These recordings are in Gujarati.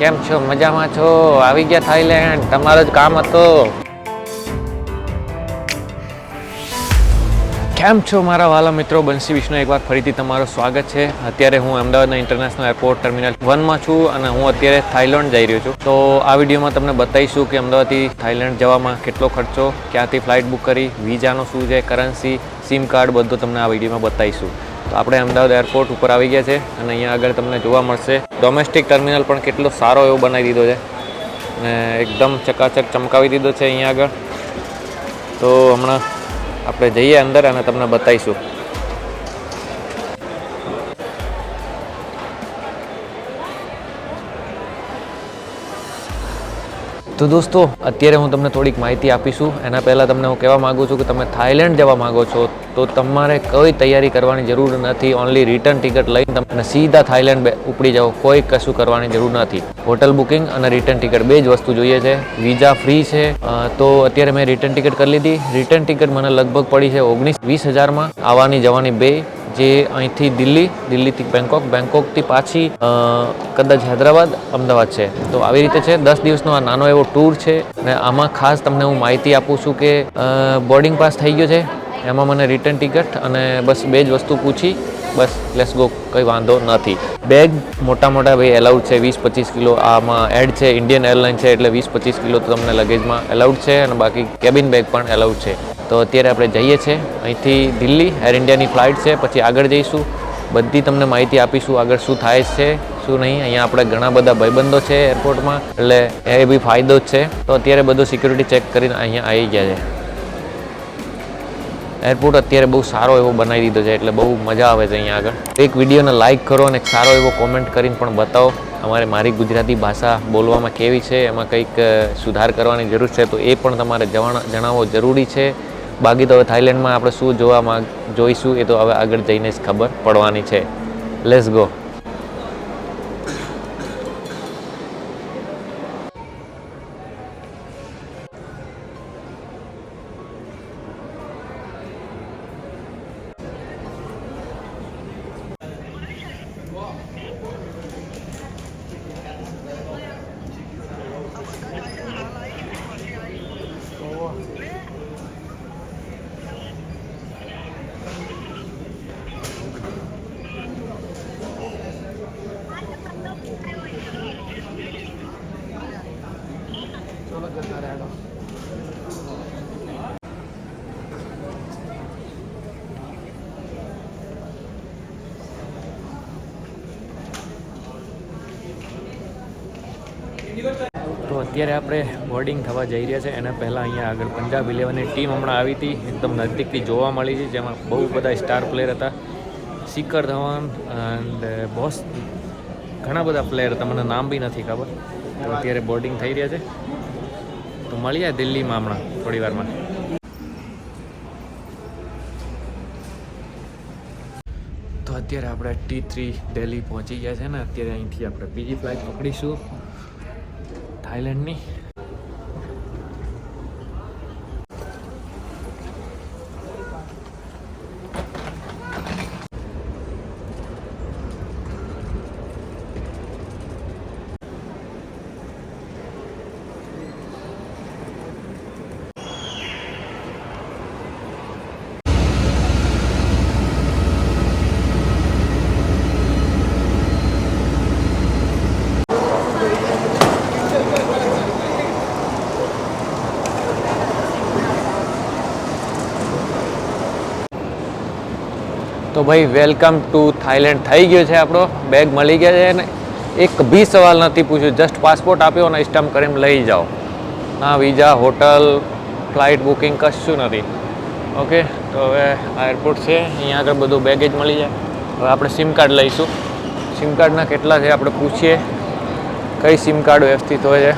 કેમ છો? મજામાં છો? આવી ગયા થાઈલેન્ડ. તમારો જ કામ હતો. કેમ છો મારા વાલા મિત્રો? બંસી વિષ્ણુ એકવાર ફરીથી તમારું સ્વાગત છે. અત્યારે હું અમદાવાદના ઇન્ટરનેશનલ એરપોર્ટ ટર્મિનલ વનમાં છું અને હું અત્યારે થાઈલેન્ડ જઈ રહ્યો છું. તો આ વિડીયોમાં તમને બતાવીશું કે અમદાવાદથી થાઈલેન્ડ જવામાં કેટલો ખર્ચો, ક્યાંથી ફ્લાઇટ બુક કરી વિઝાનો શું છે કરન્સી સિમ કાર્ડ બધું તમને આ વિડીયોમાં બતાવીશું. તો આપણે અમદાવાદ એરપોર્ટ ઉપર આવી ગયા છે અને અહીંયા આગળ તમને જોવા મળશે ડોમેસ્ટિક ટર્મિનલ પણ કેટલો સારો એવો બનાવી દીધો છે. અને એકદમ ચકાચક ચમકાવી દીધો છે અહીંયા આગળ. તો હમણાં આપણે જઈએ અંદર અને તમને બતાવીશું. તો દોસ્તો, અત્યારે હું તમને થોડીક માહિતી આપીશું. એના પહેલાં તમને હું કહેવા માગું છું કે તમે થાઈલેન્ડ જવા માગો છો. તો તમારે કોઈ તૈયારી કરવાની જરૂર નથી. ઓનલી રિટર્ન ટિકિટ લઈને તમે સીધા થાઈલેન્ડ ઉપડી જાઓ. કોઈ કશું કરવાની જરૂર નથી. હોટલ બુકિંગ અને રિટર્ન ટિકિટ બે જ વસ્તુ જોઈએ છે. વિઝા ફ્રી છે. તો અત્યારે મેં રિટર્ન ટિકિટ કરી લીધી. રિટર્ન ટિકિટ મને લગભગ પડી છે ઓગણીસ વીસ હજારમાં. આવવાની જવાની બે જે અહીંથી દિલ્હી, દિલ્હીથી બેંકોક બેંકોકથી પાછી કદાચ હૈદરાબાદ, અમદાવાદ છે. તો આવી રીતે છે. દસ દિવસનો આ નાનો એવો ટૂર છે. અને આમાં ખાસ તમને હું માહિતી આપું છું કે બોર્ડિંગ પાસ થઈ ગયો છે. એમાં મને રિટર્ન ટિકિટ અને બસ બે જ વસ્તુ પૂછી, બસ લેસ ગો કંઈ વાંધો નથી. બેગ મોટા મોટા ભાઈ એલાઉડ છે, વીસ પચીસ કિલો, આમાં એડ છે ઇન્ડિયન એરલાઇન છે, એટલે વીસ પચીસ કિલો તો તમને લગેજમાં એલાઉડ છે અને બાકી કેબિન બેગ પણ એલાઉડ છે. તો અત્યારે આપણે જઈએ છીએ, અહીંથી દિલ્હી એર ઇન્ડિયાની ફ્લાઇટ છે, પછી આગળ જઈશું. બધી તમને માહિતી આપીશું આગળ શું થાય છે, શું નહીં. અહીંયા આપણે ઘણા બધા ભાઈબંધો છે એરપોર્ટમાં એટલે એ બી ફાયદો જ છે. તો અત્યારે બધું સિક્યુરિટી ચેક કરીને અહીંયા આવી ગયા છે. એરપોર્ટ અત્યારે બહુ સારો એવો બનાવી દીધો છે, એટલે બહુ મજા આવે છે અહીંયા આગળ. એક વિડીયોને લાઇક કરો અને સારો એવો કોમેન્ટ કરીને પણ બતાવો, અમારે મારી ગુજરાતી ભાષા બોલવામાં કેવી છે, એમાં કંઈક સુધાર કરવાની જરૂર છે, તો એ પણ તમારે જણાવવો જરૂરી છે. બાકી તો હવે થાઈલેન્ડમાં આપણે શું જોવા જોઈશું, એ તો હવે આગળ જઈને જ ખબર પડવાની છે. લેસ ગો તો અત્યારે આપણે બોર્ડિંગ થવા જઈ રહ્યા છે. એના પહેલાં અહીંયા આગળ પંજાબ ઇલેવનની ટીમ હમણાં આવી હતી. એકદમ નજીકથી જોવા મળી છે, જેમાં બહુ બધા સ્ટાર પ્લેયર હતા. શિખર ધવન એન્ડ બોસ ઘણા બધા પ્લેયર હતા મને નામ બી નથી ખબર. તો અત્યારે બોર્ડિંગ થઈ રહ્યા છે. તો મળીએ દિલ્હીમાં હમણાં થોડી વારમાં. તો અત્યારે આપણે ટી થ્રી દિલ્હી પહોંચી ગયા છે ને, અત્યારે અહીંથી આપણે બીજી ફ્લાઇટ પકડીશું. થાઈલેન્ડની ભાઈ વેલકમ ટુ થાઈલેન્ડ થઈ ગયો છે આપણો. બેગ મળી ગયા છે અને એક બી સવાલ નથી પૂછ્યો. જસ્ટ પાસપોર્ટ આપ્યો અને સ્ટમ્પ કરીને લઈ જાઓ. ના વિઝા હોટલ ફ્લાઇટ બુકિંગ કશું નથી. ઓકે તો હવે આ એરપોર્ટ છે. અહીંયા આગળ બધું બેગેજ મળી જાય. હવે આપણે સિમ કાર્ડ લઈશું. સિમ કાર્ડના કેટલા છે આપણે પૂછીએ. કઈ સિમ કાર્ડ વ્યવસ્થિત હોય છે?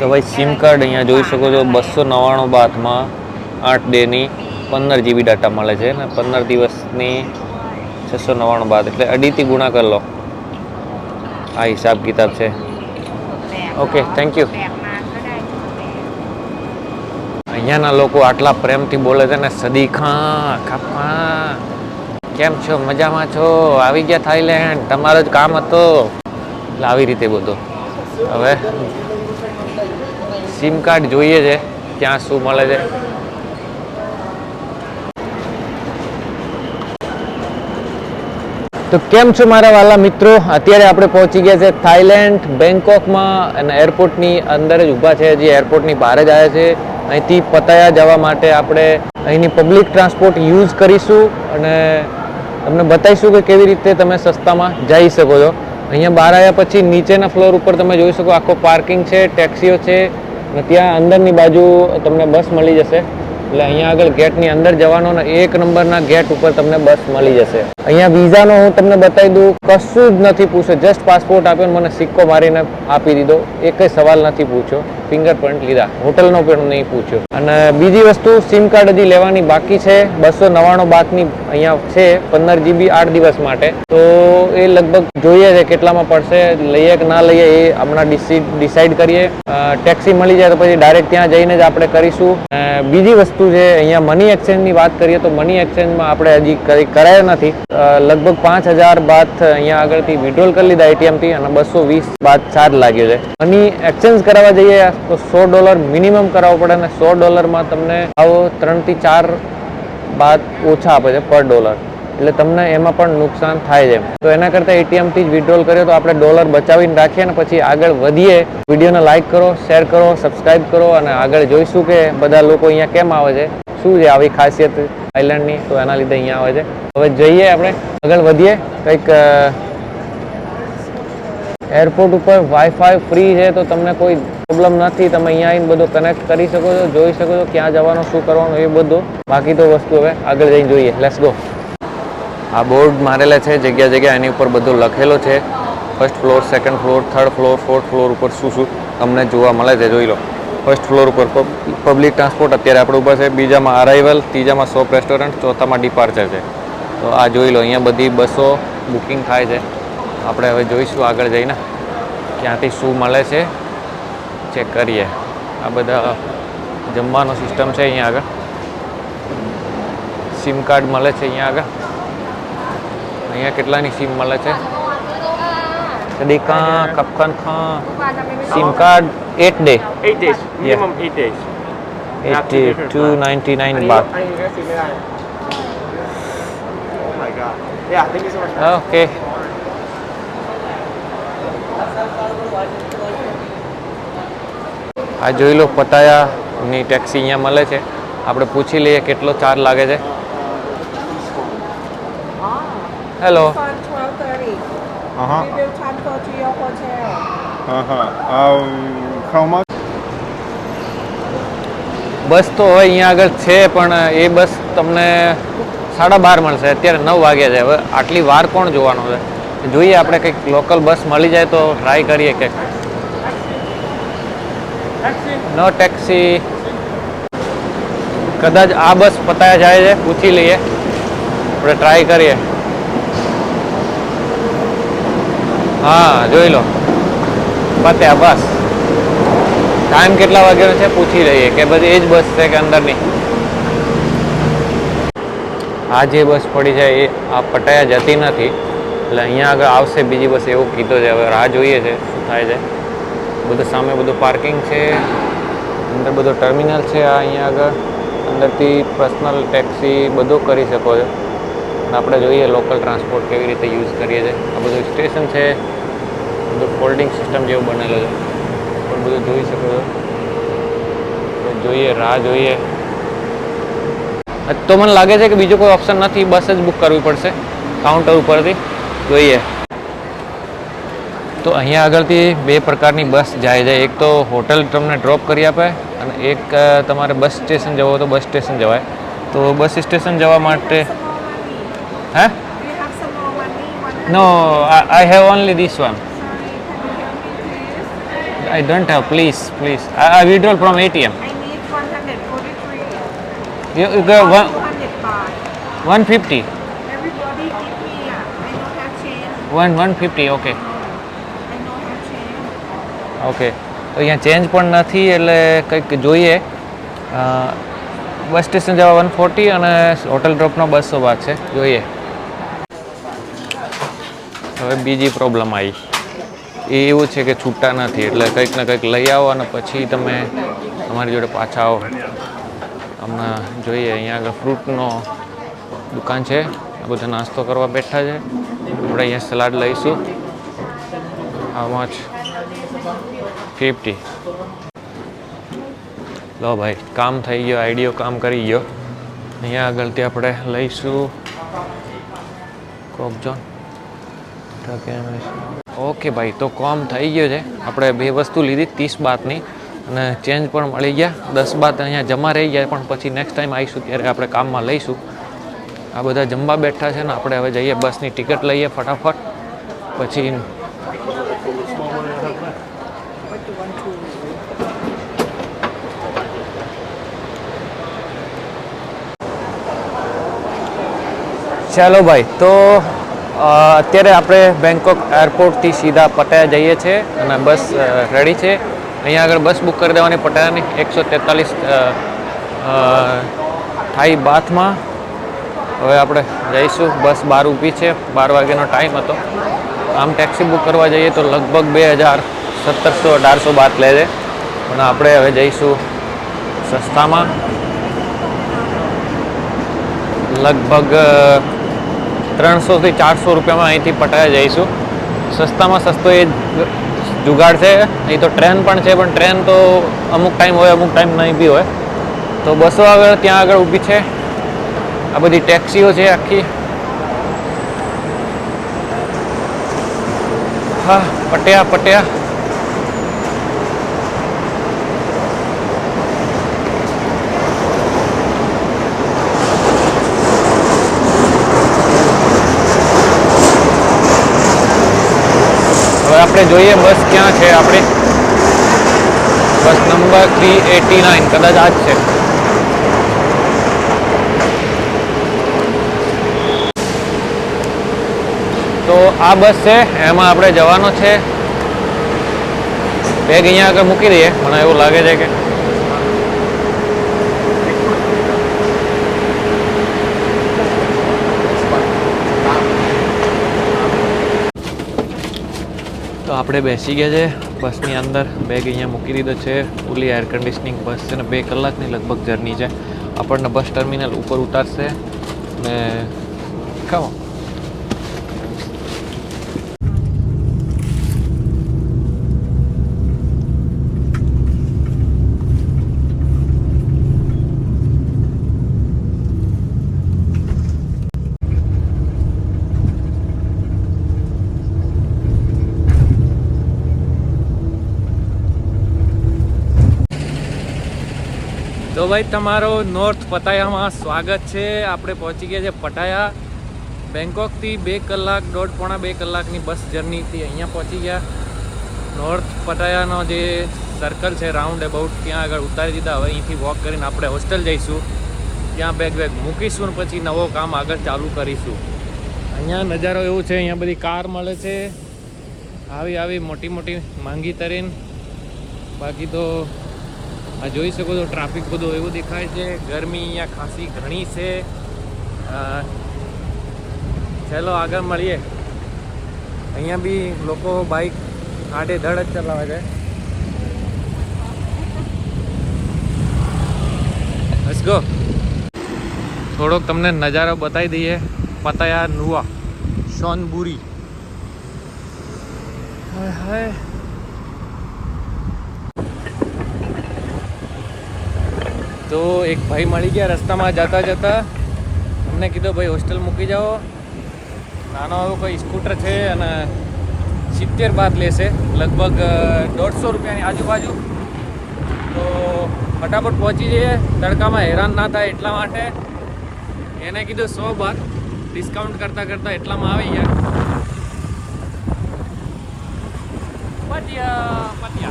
તો ભાઈ સિમ કાર્ડ અહીંયા જોઈ શકો છો. બસો નવ્વાણું બાદમાં આઠ ડેની પંદર જીબી ડાટા મળે છે ને પંદર દિવસની છસો નવ્વાણું બાદ. એટલે અઢીથી કરી લો. આ હિસાબ કિતાબ છે. ઓકે થેન્ક યુ અહીંયાના લોકો આટલા પ્રેમથી બોલે છે ને, સદી ખાં, ખાપા કેમ છો? મજામાં છો? આવી ગયા થાઈલેન્ડ. તમારો જ કામ હતો. એટલે આવી રીતે બધો. હવે સિમ કાર્ડ જોઈએ છે, ક્યાં શું મળે છે. તો કેમ છો મારા વાલા મિત્રો? અત્યારે આપણે પહોંચી ગયા છે થાઈલેન્ડ બેંકોકમાં અને એરપોર્ટની અંદર જ ઊભા છે. જે એરપોર્ટની બહાર જ આવ્યા છે. અહીંથી પતાયા જવા માટે આપણે અહીંની પબ્લિક ટ્રાન્સપોર્ટ યુઝ કરીશું અને તમને બતાવીશું કે કેવી રીતે તમે સસ્તામાં જઈ શકો છો. અહીંયા બહાર આવ્યા પછી નીચેના ફ્લોર ઉપર તમે જોઈ શકો આખો પાર્કિંગ છે, ટેક્સીઓ છે અને ત્યાં અંદરની બાજુ તમને બસ મળી જશે. એટલે અહીંયા આગળ ગેટની અંદર જવાનો ને એક નંબરના ગેટ ઉપર તમને બસ મળી જશે. અહીંયા વિઝાનો હું તમને બતાવી દઉં, કશું જ નથી પૂછે જસ્ટ પાસપોર્ટ આપ્યો મને સિક્કો મારીને આપી દીધો. એક સવાલ નથી પૂછ્યો. ફિંગરપ્રિન્ટ લીધા. હોટલનો પણ નહીં પૂછ્યો. અને બીજી વસ્તુ સિમ કાર્ડ હજી લેવાની બાકી છે. બસો નવ્વાણું બાદની અહીંયા છે, પંદર જીબી આઠ દિવસ માટે. તો એ લગભગ જોઈએ છે કેટલામાં પડશે. લઈએ કે ના લઈએ એ હમણાં ડિસાઈડ કરીએ. ટેક્સી મળી જાય તો પછી ડાયરેક્ટ ત્યાં જઈને જ આપણે કરીશું. બીજી વસ્તુ છે, અહીંયા મની એક્સચેન્જની વાત કરીએ તો મની એક્સચેન્જમાં આપણે હજી કરાયો નથી. લગભગ પાંચ હજાર બાદ અહીંયા આગળથી વિડ્રોલ કરી લીધા એટીએમથી અને બસો વીસ બાદ ચાર્જ લાગ્યો છે. મની એક્સચેન્જ કરાવવા જઈએ તો સો ડોલર મિનિમમ કરાવવો પડે અને સો ડોલરમાં તમને આવો ત્રણથી ચાર બાદ ઓછા આપે છે પર ડોલર એટલે તમને એમાં પણ નુકસાન થાય છે તો એના કરતાં એટીએમથી જ વિડ્રોલ કર્યો તો આપણે ડોલર બચાવીને રાખીએ ને પછી આગળ વધીએ. વિડીયોને લાઇક કરો શેર કરો સબસ્ક્રાઈબ કરો અને આગળ જોઈશું કે બધા લોકો અહીંયા કેમ આવે છે. શું છે આવી ખાસિયત? આઇલેન્ડની તો એના લીધે અહીંયા આવે છે. હવે જઈએ આપણે, આગળ વધીએ. કંઈક એરપોર્ટ ઉપર વાઈફાઈ ફ્રી છે, તો તમને કોઈ પ્રોબ્લેમ નથી. તમે અહીંયા આવીને બધું કનેક્ટ કરી શકો છો, જોઈ શકો છો ક્યાં જવાનું, શું કરવાનું, એ બધું. બાકી તો વસ્તુ હવે આગળ જઈને જોઈએ. લેટ્સ ગો આ બોર્ડ મારેલા છે, જગ્યા જગ્યા એની ઉપર બધું લખેલો છે. First floor second floor third floor fourth floor ઉપર શું શું તમને જોવા મળે છે, જોઈ લો. ફર્સ્ટ ફ્લોર ઉપર પબ્લિક ટ્રાન્સપોર્ટ અત્યારે આપણે ઉપર છે. બીજામાં અરાઇવલ ત્રીજામાં શોપ રેસ્ટોરન્ટ ચોથામાં ડિપાર્ચર છે. તો આ જોઈ લો, અહીંયા બધી બસો બુકિંગ થાય છે. આપણે હવે જોઈશું આગળ જઈને ક્યાંથી શું મળે છે. ચેક કરીએ. આ બધા જમવાનો સિસ્ટમ છે અહીંયા આગળ. સિમ કાર્ડ મળે છે અહીંયા આગળ. અહીંયા કેટલાની સિમ મળે છે? કદી કાં કપકન ખાં sim card eight day Eight days, minimum eight days. Eighty two ninety nine બાદ Oh my god. Yeah, thank you so much. Okay આ જોઈ લો પતાયાની ટેક્સી અહીંયા મળે છે. આપણે પૂછી લઈએ કેટલો ચાર્જ લાગે છે. Hello on twelve thirty. Uh-huh. We will transfer to your hotel. Uh-huh. Um, how much? બસ તો હવે અહીંયા આગળ છે પણ એ બસ તમને સાડા બાર મળશે અત્યારે નવ વાગ્યા છે હવે આટલી વાર કોણ જોવાનો છે જોઈએ આપણે કંઈક લોકલ બસ મળી જાય તો ટ્રાય કરીએ કંઈક નો ટેક્સી કદાચ આ બસ પતાયા જાય છે પૂછી લઈએ આપણે ટ્રાય કરીએ હા, જોઈ લો. પત્યા બસ. ટાઈમ કેટલા વાગ્યાનો છે? પૂછી લઈએ કે બધી એ જ બસ છે કે અંદરની? આ જે બસ પડી છે એ આ પટાયા જતી નથી. એટલે અહીંયા આગળ આવશે બીજી બસ એવું કીધું છે. હવે રાહ જોઈએ છે શું થાય છે. બધું સામે બધું પાર્કિંગ છે. અંદર બધું ટર્મિનલ છે આ અહીંયા આગળ. અંદરથી પર્સનલ ટેક્સી બધું કરી શકો છો. આપણે જોઈએ લોકલ ટ્રાન્સપોર્ટ કેવી રીતે યુઝ કરીએ છીએ. આ બધું સ્ટેશન છે. બધું ફોલ્ડિંગ સિસ્ટમ જેવું બનેલું છે. પણ બધું જોઈ શકો છો. જોઈએ રાહ જોઈએ. તો મને લાગે છે કે બીજો કોઈ ઓપ્શન નથી બસ જ બુક કરવી પડશે. કાઉન્ટર ઉપરથી. જોઈએ. તો અહીંયા આગળથી બે પ્રકારની બસ જાય છે. એક તો હોટલ તમને ડ્રોપ કરી આપે અને એક તમારે બસ સ્ટેશન જવું હોય તો બસ સ્ટેશન જવાય. તો બસ સ્ટેશન જવા માટે hey no I have only this one sorry, can you help me please? I have. Please, please please I withdraw from ATM I need one hundred forty-three. You go Two one fifty Everybody give me. Uh, I don't have change. One fifty okay I don't have change. Okay તો અહીંયા ચેન્જ પણ નથી એટલે કંઈક જોઈએ બસ સ્ટેશન જવા વન ફોર્ટી અને હોટલ ડ્રોપનો બસો વાત છે જોઈએ હવે બીજી પ્રોબ્લેમ આવી એ એવું છે કે છૂટા નથી, એટલે કંઈક ને કંઈક લઈ આવો અને પછી તમે અમારી જોડે પાછા આવો. હમણાં જોઈએ અહીંયા આગળ ફ્રૂટનો દુકાન છે, આ બધા નાસ્તો કરવા બેઠા છે. આપણે અહીંયા સલાડ લઈશું. હાઉ મચ ફિફ્ટી લો ભાઈ, કામ થઈ ગયો, આઈડિયો કામ કરી ગયો. અહીંયા આગળથી આપણે લઈશું. કોકજોન ઓકે ભાઈ, તો કોમ થઈ ગયો છે. આપણે બે વસ્તુ લીધી, ત્રીસ બાતની. અને ચેન્જ પણ મળી ગયા. દસ બાત અહીંયા જમા રહી ગયા પણ પછી નેક્સ્ટ ટાઈમ આવીશું ત્યારે આપણે કામમાં લઈશું. આ બધા જમવા બેઠા છે ને, આપણે હવે જઈએ બસની ટિકિટ લઈએ ફટાફટ. પછી ચાલો ભાઈ, તો અત્યારે આપણે બેંકોક એરપોર્ટથી સીધા પટાયા જઈએ છીએ અને બસ રેડી છે. અહીંયા આગળ બસ બુક કરી દેવાની પટાયાની. એકસો તેતાલીસ થાઈ બાથમાં. હવે આપણે જઈશું. બસ બાર ઊભી છે. બાર વાગ્યાનો ટાઈમ હતો. આમ ટેક્સી બુક કરવા જઈએ તો લગભગ બે હજાર સત્તરસો અઢારસો બાથ લે છે પણ આપણે હવે જઈશું સસ્તામાં. લગભગ ત્રણસોથી ચારસો રૂપિયામાં અહીંથી પટાયા જઈશું. સસ્તામાં સસ્તો એ જુગાડ છે. નહીં તો ટ્રેન પણ છે, પણ ટ્રેન તો અમુક ટાઈમ હોય, અમુક ટાઈમ નહીં બી હોય. તો બસો આગળ ત્યાં આગળ ઊભી છે. આ બધી ટેક્સીઓ છે આખી. હા, પટ્યા પટ્યા હવે આપણે જોઈએ બસ ક્યાં છે આપણી? Bus number three eighty nine, કદાચ આ જ છે. તો આ બસ છે, એમાં આપણે જવાનો છે. બેગ અહીંયા આગળ મૂકી દઈએ, મને એવું લાગે છે કે આપણે બેસી ગયા છે. બસની અંદર બેગ અહીંયા મૂકી દીધો છે. ફૂલી એર કન્ડિશનિંગ બસ છે ને બે કલાકની લગભગ જર્ની છે. આપણને બસ ટર્મિનલ ઉપર ઉતારશે ને ખાઓ ભાઈ, તમારો નોર્થ પટાયામાં સ્વાગત છે. આપણે પહોંચી ગયા છે પટાયા. બેંકોકથી બે કલાક, દોઢ પોણા બે કલાકની બસ જર્નીથી અહીંયા પહોંચી ગયા. નોર્થ પટાયાનો જે સર્કલ છે રાઉન્ડ અબાઉટ ત્યાં આગળ ઉતારી દીધા. હવે અહીંથી વોક કરીને આપણે હોસ્ટેલ જઈશું. ત્યાં બેગ બેગ મૂકીશું પછી નવો કામ આગળ ચાલુ કરીશું. અહીંયા નજારો એવું છે, અહીંયા બધી કાર મળે છે. આવી આવી મોટી મોટી માંગી તરીને. બાકી તો આ જોઈ શકો છો, ટ્રાફિક બધું એવું દેખાય છે. ગરમી અહીંયા ખાસી ઘણી છે. ચાલો આગળ મળીએ. અહીંયા બી લોકો બાઇક આડે ધડ જ ચલાવે છે. લેટ્સ ગો થોડોક તમને નજારો બતાવી દઈએ. પતાયા નુવા સોનબુરી હાય હાય. તો એક ભાઈ મળી ગયા રસ્તામાં જતા જતા. અમને કીધું, ભાઈ હોસ્ટેલ મૂકી જાઓ. નાનો એવો કોઈ સ્કૂટર છે અને સિત્તેર બાદ લેશે. લગભગ દોઢસો રૂપિયાની આજુબાજુ. તો ફટાફટ પહોંચી જઈએ. તડકામાં હેરાન ના થાય એટલા માટે. એને કીધું, સો બાદ ડિસ્કાઉન્ટ કરતાં કરતાં એટલામાં આવી ગયા. પટિયા પટિયા.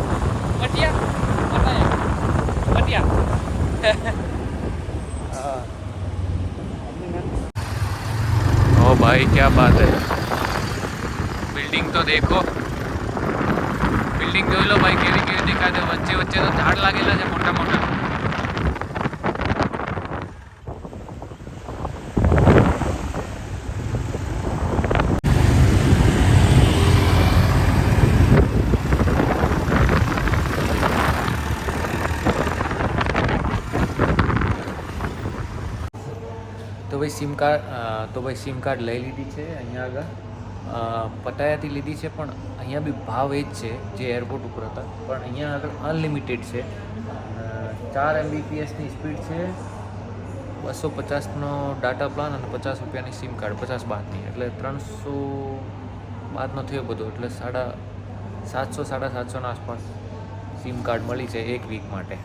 પટિયા, પટાયા. પટિયા. ओ भाई क्या बात है બિલ્ડિંગ તો દેખો બિલ્ડિંગ જોઈ લો ભાઈ કેવી કેવી દેખાય છે વચ્ચે વચ્ચે તો ઝાડ લાગેલા છે મોટા મોટા તો ભાઈ સિમ કાર્ડ તો ભાઈ સિમ કાર્ડ લઈ લીધી છે અહીંયા આગળ. પટાયાથી લીધી છે, પણ અહીંયા બી ભાવ એ જ છે, જે એરપોર્ટ ઉપર હતા. પણ અહીંયા આગળ અનલિમિટેડ છે. ચાર એમબીપીએસની સ્પીડ છે. બસો પચાસનો ડાટા પ્લાન અને પચાસ રૂપિયાની સિમ કાર્ડ પચાસ બાદની એટલે ત્રણસો બાદનો થયો બધો, એટલે સાડા સાતસો, સાડા સાતસોના આસપાસ સિમ કાર્ડ મળી છે એક વીક માટે.